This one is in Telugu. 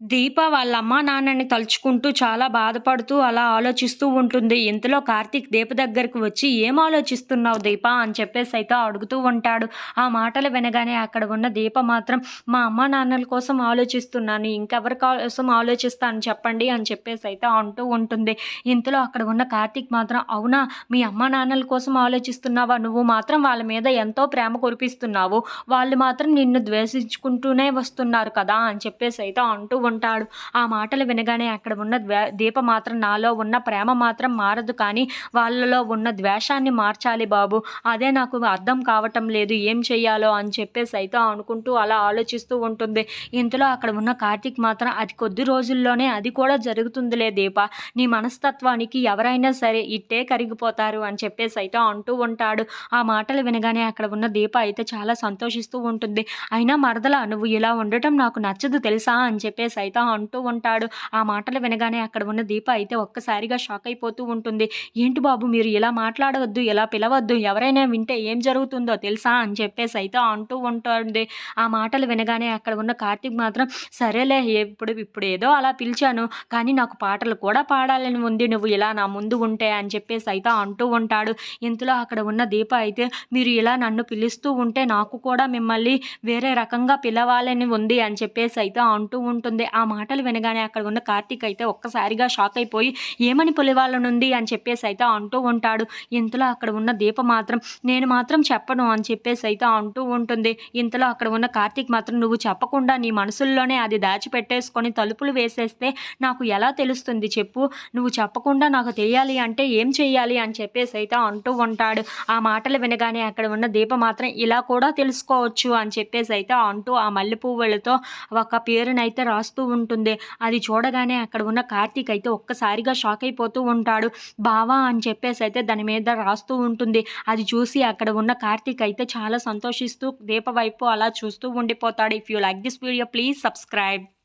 దీప వాళ్ళ అమ్మా నాన్నని తలుచుకుంటూ చాలా బాధపడుతూ అలా ఆలోచిస్తూ ఉంటుంది. ఇంతలో కార్తీక్ దీప దగ్గరికి వచ్చి ఏం ఆలోచిస్తున్నావు దీప? అని చెప్పేసి అయితే అడుగుతూ ఉంటాడు. ఆ మాటలు వినగానే అక్కడ ఉన్న దీప మాత్రం మా అమ్మా నాన్నల కోసం ఆలోచిస్తున్నాను. ఇంకెవరి కోసం ఆలోచిస్తాను చెప్పండి? అని చెప్పేసి అయితే అంటూ ఉంటుంది. ఇంతలో అక్కడ ఉన్న కార్తీక్ మాత్రం అవునా? మీ అమ్మా నాన్నల కోసం ఆలోచిస్తున్నావా? నువ్వు మాత్రం వాళ్ళ మీద ఎంతో ప్రేమ కురిపిస్తున్నావు. వాళ్ళు మాత్రం నిన్ను ద్వేషించుకుంటూనే వస్తున్నారు కదా? అని చెప్పేసి అయితే అంటూ ఉంటాడు. ఆ మాటలు వినగానే అక్కడ ఉన్న దీప మాత్రం నాలో ఉన్న ప్రేమ మాత్రం మారదు కానీ వాళ్ళలో ఉన్న ద్వేషాన్ని మార్చాలి బాబు. అదే నాకు అర్థం కావటం లేదు. ఏం చెయ్యాలో అని చెప్పేసి అయితే అనుకుంటూ అలా ఆలోచిస్తూ ఉంటుంది. ఇంతలో అక్కడ ఉన్న కార్తీక్ మాత్రం అది కొద్ది రోజుల్లోనే అది కూడా జరుగుతుందిలే దీప. నీ మనస్తత్వానికి ఎవరైనా సరే ఇట్టే కరిగిపోతారు అని చెప్పేసి అయితే అంటూ ఉంటాడు. ఆ మాటలు వినగానే అక్కడ ఉన్న దీప అయితే చాలా సంతోషిస్తూ ఉంటుంది. అయినా మరదల నువ్వు ఇలా ఉండటం నాకు నచ్చదు తెలుసా అని చెప్పేసి అయితే అంటూ ఉంటాడు. ఆ మాటలు వినగానే అక్కడ ఉన్న దీప అయితే ఒక్కసారిగా షాక్ అయిపోతూ ఉంటుంది. ఏంటి బాబు మీరు ఇలా మాట్లాడవద్దు ఇలా పిలవద్దు ఎవరైనా వింటే ఏం జరుగుతుందో తెలుసా అని చెప్పేసి అయితే అంటూ ఉంటుంది. ఆ మాటలు వినగానే అక్కడ ఉన్న కార్తీక్ మాత్రం సరేలే ఇప్పుడు ఇప్పుడు ఏదో అలా పిలిచాను కానీ నాకు పాటలు కూడా పాడాలని ఉంది నువ్వు ఇలా నా ముందు ఉంటే అని చెప్పేసి అయితే అంటూ ఉంటాడు. ఇంతలో అక్కడ ఉన్న దీప అయితే మీరు ఇలా నన్ను పిలుస్తూ ఉంటే నాకు కూడా మిమ్మల్ని వేరే రకంగా పిలవాలని ఉంది అని చెప్పేసి అయితే అంటూ ఉంటుంది. ఆ మాటలు వినగానే అక్కడ ఉన్న కార్తీక్ అయితే ఒక్కసారిగా షాక్ అయిపోయి ఏమని పిలవాలనుంది అని చెప్పేసి అయితే అంటూ ఉంటాడు. ఇంతలో అక్కడ ఉన్న దీప మాత్రం నేను మాత్రం చెప్పను అని చెప్పేసి అయితే అంటూ ఉంటుంది. ఇంతలో అక్కడ ఉన్న కార్తీక్ మాత్రం నువ్వు చెప్పకుండా నీ మనసుల్లోనే అది దాచిపెట్టేసుకొని తలుపులు వేసేస్తే నాకు ఎలా తెలుస్తుంది చెప్పు? నువ్వు చెప్పకుండా నాకు తెలియాలి అంటే ఏం చెయ్యాలి? అని చెప్పేసి అయితే అంటూ ఉంటాడు. ఆ మాటలు వినగానే అక్కడ ఉన్న దీప మాత్రం ఇలా కూడా తెలుసుకోవచ్చు అని చెప్పేసి అయితే అంటూ ఆ మల్లె పువ్వులతో ఒక పేరునైతే రాస్తూ ఉంటుంది. అది చూడగానే అక్కడ ఉన్న కార్తీక్ అయితే ఒక్కసారిగా షాక్ అయిపోతూ ఉంటాడు. బావా అని చెప్పేసి అయితే దాని మీద రాస్తూ ఉంటుంది. అది చూసి అక్కడ ఉన్న కార్తీక్ అయితే చాలా సంతోషిస్తూ దీప వైపు అలా చూస్తూ ఉండిపోతాడు. If you like this video please subscribe